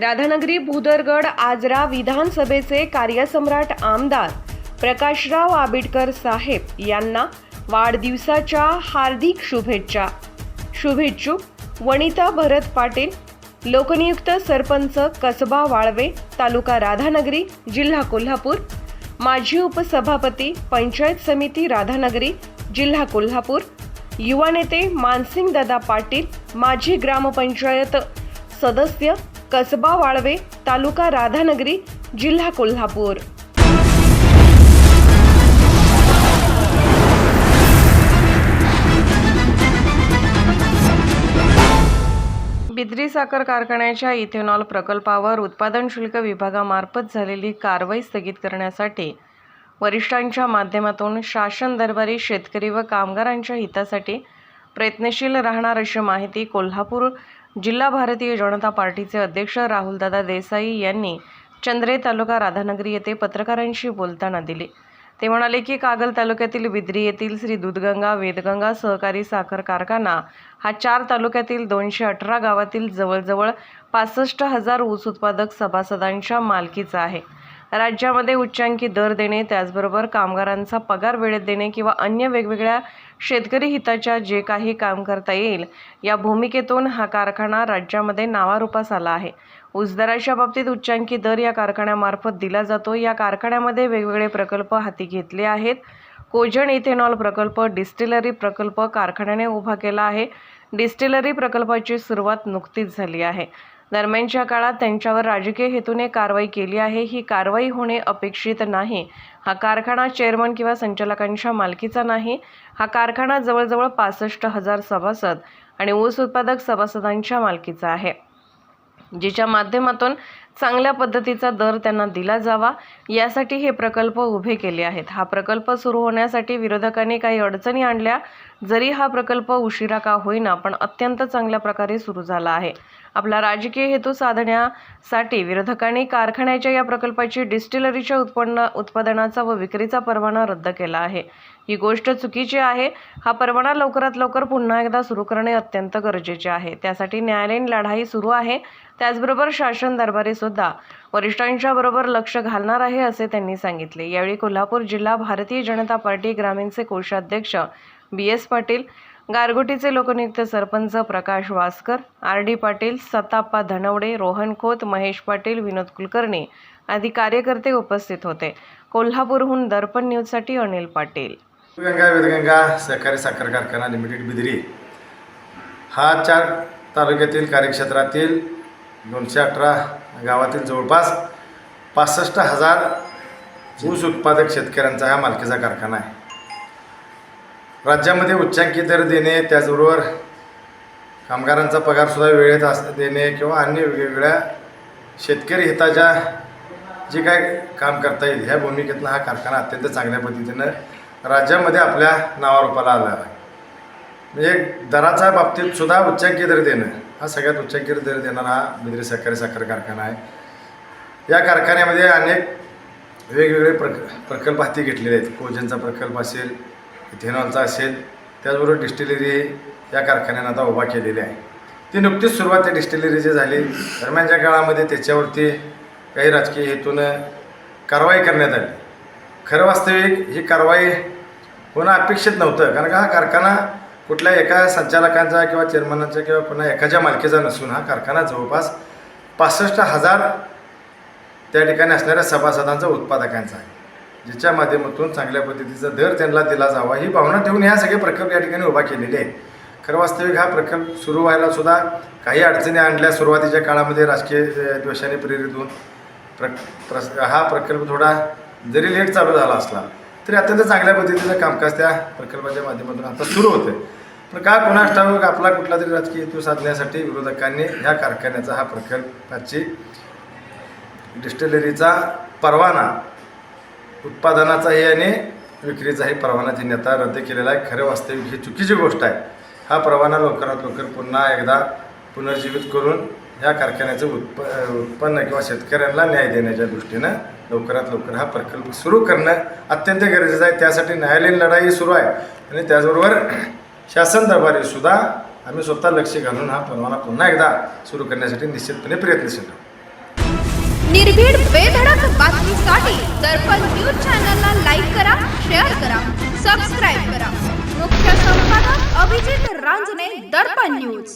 राधानगरी भूदरगड आजरा विधानसभेचे कार्यसम्राट आमदार प्रकाशराव आबिडकर साहेब यांना वाढदिवसाच्या हार्दिक शुभेच्छा. शुभेच्छुक वनिता भरत पाटील लोकनियुक्त सरपंच कसबा वाळवे तालुका राधानगरी जिल्हा कोल्हापूर माजी उपसभापती पंचायत समिती राधानगरी जिल्हा कोल्हापूर युवा नेते मानसिंग दादा पाटील माजी ग्रामपंचायत सदस्य कसबा वाळवे तालुका राधानगरी जिल्हा कोल्हापूर. बिद्री साखर कारखान्याच्या इथेनॉल प्रकल्पावर उत्पादन शुल्क विभागामार्फत झालेली कारवाई स्थगित करण्यासाठी वरिष्ठांच्या माध्यमातून शासन दरबारी शेतकरी व कामगारांच्या हितासाठी प्रयत्नशील राहणार अशी माहिती कोल्हापूर जिल्हा भारतीय जनता पार्टीचे अध्यक्ष राहुलदादा देसाई यांनी चंद्रे तालुका राधानगरी येथे पत्रकारांशी बोलताना दिले. ते म्हणाले की कागल तालुक्यातील बिद्री येथील श्री दूधगंगा वेदगंगा सहकारी साखर कारखाना हा चार तालुक्यातील दोनशे अठरा गावातील जवळजवळ पासष्ट हजार ऊस उत्पादक सभासदांच्या मालकीचा आहे. राज्यामध्ये उच्चांकी दर देणे त्याचबरोबर कामगारांचा पगार वेळेत देणे किंवा अन्य वेगवेगळ्या शेतकरी हिताच्या जे काही काम करता येईल या भूमिकेतून हा कारखाना राज्यामध्ये नावारूपास आला आहे. ऊस दराच्या बाबतीत उच्चांकी दर या कारखान्यामार्फत दिला जातो. या कारखान्यामध्ये वेगवेगळे प्रकल्प हाती घेतले आहेत. कोजण इथेनॉल प्रकल्प डिस्टिलरी प्रकल्प कारखान्याने उभा केला आहे. डिस्टिलरी प्रकल्पाची सुरुवात नुकतीच झाली आहे. दरम्यानच्या काळात त्यांच्यावर राजकीय हेतूने कारवाई केली आहे. ही कारवाई होणे अपेक्षित नाही. हा कारखाना चेअरमन किंवा संचालकांच्या मालकीचा नाही. हा कारखाना जवळजवळ पासष्ट हजार सभासद आणि ऊस उत्पादक सभासदांच्या मालकीचा आहे. जिच्या माध्यमातून चांगल्या पद्धतीचा दर त्यांना दिला जावा. यासाठी हे प्रकल्प उभे केले आहेत. हा प्रकल्प सुरू होण्यासाठी विरोधकांनी काही अडचणी आणल्या. जरी हा प्रकल्प उशिरा का होईना पण अत्यंत चांगल्या प्रकारे सुरू झाला आहे. आपला राजकीय हेतू साधण्यासाठी विरोधकांनी कारखान्याच्या या प्रकल्पाची डिस्टिलरीच्या उत्पन्न उत्पादनाचा व विक्रीचा परवाना रद्द केला आहे. ही गोष्ट चुकीची आहे. हा परवाना लवकरात लवकर पुन्हा एकदा सुरू करणे अत्यंत गरजेचे आहे. त्यासाठी न्यायालयीन लढाई सुरू आहे. त्याचबरोबर शासन दरबारी सुद्धा वरिष्ठांच्या बरोबर लक्ष घालणार आहे असे त्यांनी सांगितले. यावेळी कोल्हापूर जिल्हा भारतीय जनता पार्टी ग्रामीणचे कोषाध्यक्ष बी एस पाटील गारगोटीचे लोकनियुक्त सरपंच प्रकाश वासकर आर डी पाटील सताप्पा धनवडे रोहन खोत महेश पाटील विनोद कुलकर्णी आदी कार्यकर्ते उपस्थित होते. कोल्हापूरहून दर्पण न्यूजसाठी अनिल पाटील. गंगा वेदगंगा सहकारी साखर कारखाना लिमिटेड बिदरी. हा चार तालुक्यातील कार्यक्षेत्रातील दोनशे अठरा गावातील जवळपास पासष्ट हजार ऊस उत्पादक शेतकऱ्यांचा हा मालकीचा कारखाना आहे. राज्यामध्ये उच्चांकी दर देणे त्याचबरोबर कामगारांचा पगारसुद्धा वेळेत अस देणे किंवा अन्य वेगवेगळ्या शेतकरी हिताच्या जे काय काम करता येईल ह्या भूमिकेतनं हा कारखाना अत्यंत चांगल्या पद्धतीनं राज्यामध्ये आपल्या नावारूपाला आला आहे. म्हणजे दराच्या बाबतीत सुद्धा उच्चांकी दर देणं हा सगळ्यात उच्चांकी दर देणारा हा सहकारी साखर कारखाना आहे. या कारखान्यामध्ये अनेक वेगवेगळे प्रक प्रकल्प हाती घेतलेले आहेत. कोजनचा प्रकल्प असेल इथेनॉलचा असेल त्याचबरोबर डिस्टिलरी या कारखान्यानं आता उभा केलेली आहे. ती नुकतीच सुरुवात त्या डिस्टिलरीची झाली. दरम्यानच्या काळामध्ये त्याच्यावरती काही राजकीय हेतून कारवाई करण्यात आली. खरं वास्तविक ही कारवाई होणं अपेक्षित नव्हतं कारण का हा कारखाना कुठल्या एका संचालकांचा किंवा चेअरमनाचा किंवा पुन्हा एकाच्या मालकीचा नसून हा कारखाना जवळपास पासष्ट हजार त्या ठिकाणी असणाऱ्या सभासदांचा उत्पादकांचा आहे. ज्याच्या माध्यमातून चांगल्या पद्धतीचा दर त्यांना दिला जावा ही भावना ठेवून ह्या सगळे प्रकल्प या ठिकाणी उभा केलेले आहेत. खरं वास्तविक हा प्रकल्प सुरू व्हायला सुद्धा काही अडचणी आणल्या सुरुवातीच्या काळामध्ये राजकीय द्वेषाने प्रेरित होऊन. प्र प्रस हा प्रकल्प थोडा जरी लेट चालू झाला असला तरी अत्यंत चांगल्या पद्धतीचं कामकाज त्या प्रकल्पाच्या माध्यमातून आता सुरू होतं पण का कुणास ठाऊक आपला कुठला तरी राजकीय हेतू साधण्यासाठी विरोधकांनी ह्या कारखान्याचा हा प्रकल्पाची डिस्टिलरीचा परवाना उत्पादनाचाही आणि विक्रीचाही परवाना त्यांनी आता रद्द केलेला आहे. खरं वास्तविक ही चुकीची गोष्ट आहे. हा परवाना लवकरात लवकर पुन्हा एकदा पुनर्जीवित करून ह्या कारखान्याचं उत्प उत्पन्न किंवा शेतकऱ्यांना न्याय देण्याच्या दृष्टीनं लवकरात लवकर हा प्रकल्प सुरू करणं अत्यंत गरजेचं आहे. त्यासाठी न्यायालयीन लढाई सुरू आहे. आणि त्याचबरोबर शासन दरबारी सुद्धा आम्ही स्वतः लक्ष घालून हा परवाना पुन्हा एकदा सुरू करण्यासाठी निश्चितपणे प्रयत्नशील आहोत निर्भीड बेधडक बातमीसाठी दर्पण न्यूज चॅनलला लाईक करा शेअर करा सबस्क्राईब करा. मुख्य संपादक अभिजित रांजणे दर्पण न्यूज.